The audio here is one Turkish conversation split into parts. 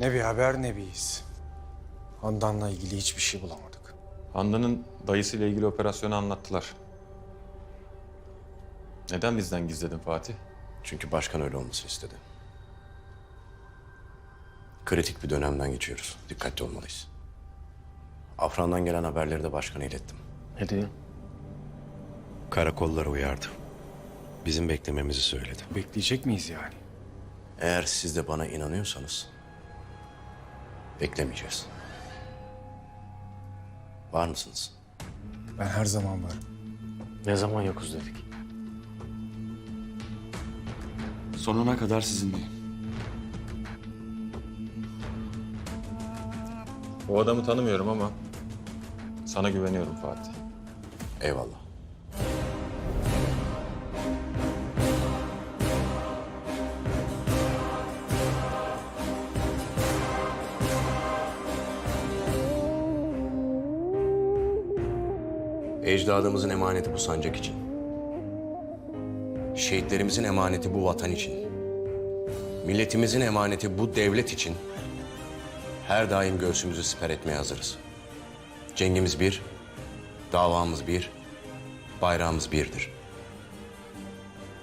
Ne bir haber ne bir iz. Handan'la ilgili hiçbir şey bulamadık. Handan'ın dayısıyla ilgili operasyonu anlattılar. Neden bizden gizledin Fatih? Çünkü başkan öyle olmasını istedi. Kritik bir dönemden geçiyoruz. Dikkatli olmalıyız. Afran'dan gelen haberleri de başkana ilettim. Ne diyor? Karakolları uyardı. Bizim beklememizi söyledi. Bekleyecek miyiz yani? Eğer siz de bana inanıyorsanız beklemeyeceğiz. Var mısınız? Ben her zaman varım. Ne zaman yokuz dedik. Sonuna kadar sizinleyim. O adamı tanımıyorum ama sana güveniyorum Fatih. Eyvallah. Ecdadımızın emaneti bu sancak için. Şehitlerimizin emaneti bu vatan için. Milletimizin emaneti bu devlet için. Her daim göğsümüzü siper etmeye hazırız. Cengimiz bir, davamız bir, bayrağımız birdir.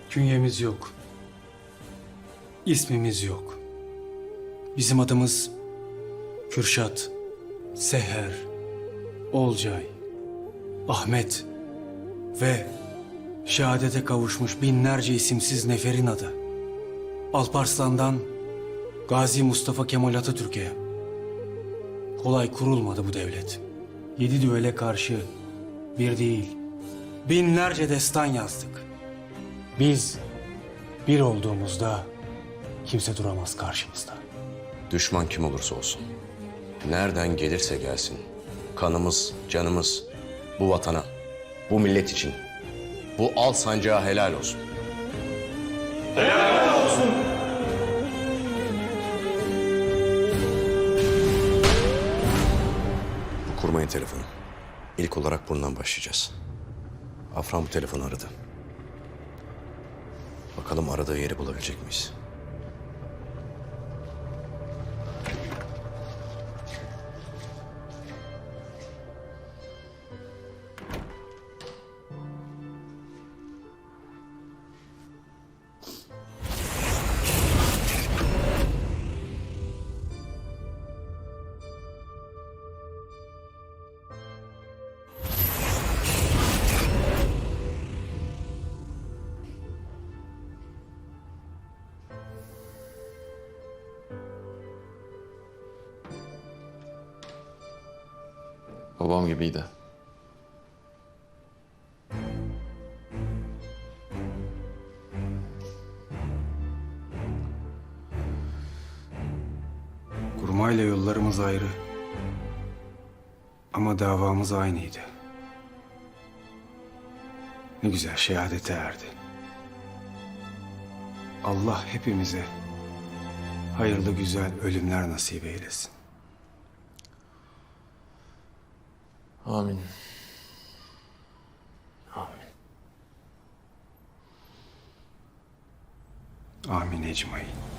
Künyemiz yok. İsmimiz yok. Bizim adımız Kürşat, Seher, Olcay, Ahmet ve şehadete kavuşmuş binlerce isimsiz neferin adı. Alparslan'dan Gazi Mustafa Kemal Atatürk'e. Kolay kurulmadı bu devlet. Yedi düvele karşı bir değil, binlerce destan yazdık. Biz bir olduğumuzda kimse duramaz karşımızda. Düşman kim olursa olsun, nereden gelirse gelsin, kanımız, canımız bu vatana, bu millet için, bu al sancağa helal olsun. Bu kurmayın telefonu. İlk olarak bundan başlayacağız. Afran bu telefonu aradı. Bakalım aradığı yeri bulabilecek miyiz? Babam gibiydi. Kurmayla yollarımız ayrı. Ama davamız aynıydı. Ne güzel şehadete erdi. Allah hepimize hayırlı güzel ölümler nasip eylesin. Amin. Amin. Amin ecmaîn.